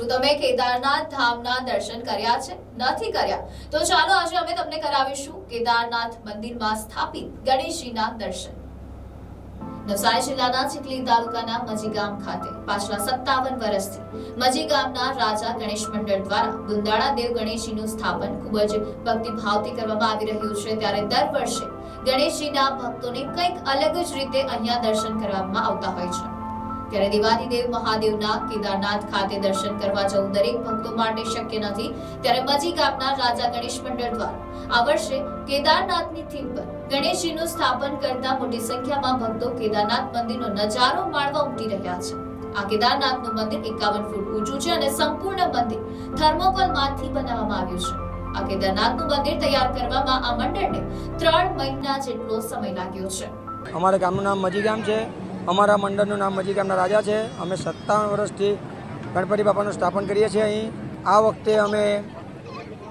શું તમે કેદારનાથ ધામના દર્શન કર્યા છે? નથી કર્યા. તો ચાલો આજે અમે તમને કરાવીશું કેદારનાથ મંદિરમાં સ્થાપિત ગણેશજીના દર્શન. નવસારી જિલ્લાના ચીખલી તાલુકાના મજી ગામ ખાતે પાછલા સત્તાવન વર્ષથી મજી ગામના રાજા ગણેશ મંડળ દ્વારા દુંદાળા દેવ ગણેશજીનું સ્થાપન ખૂબ જ ભક્તિભાવથી કરવામાં આવી રહ્યું છે. ત્યારે દર વર્ષે ગણેશજીના ભક્તોને કંઈક અલગ જ રીતે અહીંયા દર્શન કરવામાં આવતા હોય છે. ત્યારે દેવાદિદેવ મહાદેવના કેદારનાથ ખાતે દર્શન કરવા જવું દરેક ભક્તો માટે શક્ય નથી, ત્યારે મજી ગામના રાજા ગણેશ મંડળ દ્વારા આ વર્ષે કેદારનાથની થીમ પર ગણેશજીનું સ્થાપન કરતા મોટી સંખ્યામાં ભક્તો કેદારનાથ મંદિરનો નજારો માણવા ઉમટી રહ્યા છે. આ કેદારનાથનું મંદિર એકાવન ફૂટ ઊંચું છે અને સંપૂર્ણ મંદિર થર્મોકોલમાંથી બનાવવામાં આવ્યું છે. આ કેદારનાથનું મંદિર તૈયાર કરવામાં આ મંડળને ત્રણ મહિના જેટલો સમય લાગ્યો છે. અમારા ગામનું નામ મજી ગામ છે. અમારા મંડળનું નામ મજી રાજા છે. અમે સત્તાવન વર્ષથી ગણપતિ બાપાનું સ્થાપન કરીએ છીએ અહીં. આ વખતે અમે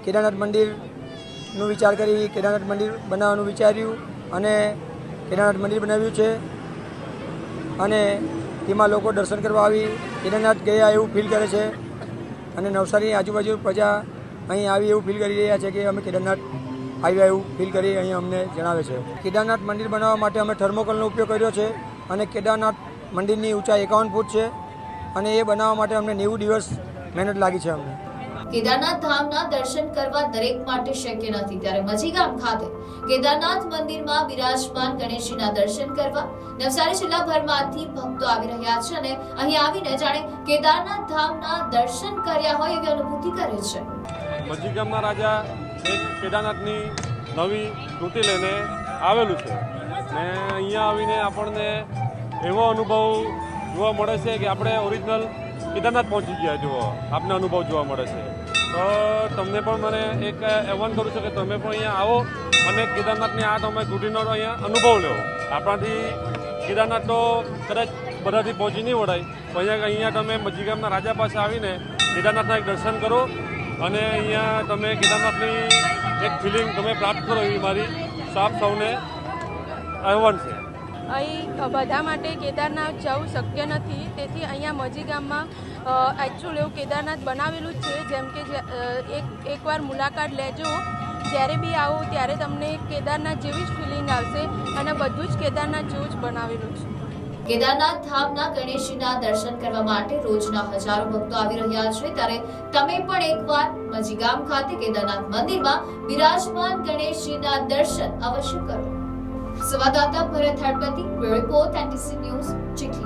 કેદારનાથ મંદિરનું વિચાર કરી, કેદારનાથ મંદિર બનાવવાનું વિચાર્યું અને કેદારનાથ મંદિર બનાવ્યું છે. અને તેમાં લોકો દર્શન કરવા આવી, કેદારનાથ ગયા એવું ફીલ કરે છે. અને નવસારીની આજુબાજુ પ્રજા અહીં આવી એવું ફીલ કરી રહ્યા છે કે અમે કેદારનાથ આવ્યા એવું ફીલ કરી અહીં અમને જણાવે છે. કેદારનાથ મંદિર બનાવવા માટે અમે થર્મોકોલનો ઉપયોગ કર્યો છે. અને કેદારનાથ મંદિરની ઊંચાઈ એકાવન ફૂટ છે અને એ બનાવવા માટે અમને નેવું દિવસ મહેનત લાગી છે અમને. કેદારનાથ ધામના દર્શન કરવા દરેક માટે શક્ય નથી. ત્યારે મજીગામ ખાતે કેદારનાથ મંદિરમાં બિરાજમાન ગણેશજીના દર્શન કરવા નવસારી જિલ્લાભરમાંથી ભક્તો આવી રહ્યા છે અને અહીં આવીને જાણે કેદારનાથ ધામના દર્શન કર્યા હોય એવી અનુભૂતિ કરે છે. મજીગામના રાજા એક કેદારનાથની નવી કૃતિ લઈને આવેલું છે. ને અહીંયા આવીને આપણને એવો અનુભવ જોવા મળે છે કે આપણે ઓરિજિનલ કેદારનાથ પહોંચી ગયા, જુઓ. આપને અનુભવ જોવા મળે છે. તો તમને પણ મને એક એવાન કરું છું કે તમે પણ અહીંયા આવો અને કેદારનાથની આ તમે કૃતિનો અહીંયા અનુભવ લો. આપણાથી કેદારનાથ તો કદાચ બધાથી પહોંચી નહીં વળાય, પણ અહીંયા અહીંયા તમે મજીગામના રાજા પાસે આવીને કેદારનાથના એક દર્શન કરો અને અહીંયા તમે કેદારનાથની એક ફિલિંગ તમે પ્રાપ્ત કરો એવી મારી સાફ સૌને આહવાન છે. અહીં બધા માટે કેદારનાથ જવું શક્ય નથી. તેથી અહીંયા મજી ગામમાં એકચ્યુઅલ એવું કેદારનાથ બનાવેલું જ છે. જેમ કે એક, એકવાર મુલાકાત લેજો. જ્યારે બી આવો, ત્યારે તમને કેદારનાથ જેવી જ ફિલિંગ આવશે અને બધું જ કેદારનાથ જેવું જ બનાવેલું છે. કેદારનાથ ધામના ગણેશજીના દર્શન કરવા માટે રોજના હજારો ભક્તો આવી રહ્યા છે. ત્યારે તમે પણ એકવાર મજીગામ ખાતે કેદારનાથ મંદિરમાં બિરાજમાન ગણેશજીના દર્શન અવશ્ય કરો. સંવાદદાતા Bharat Halpati report NTC news Chikhli.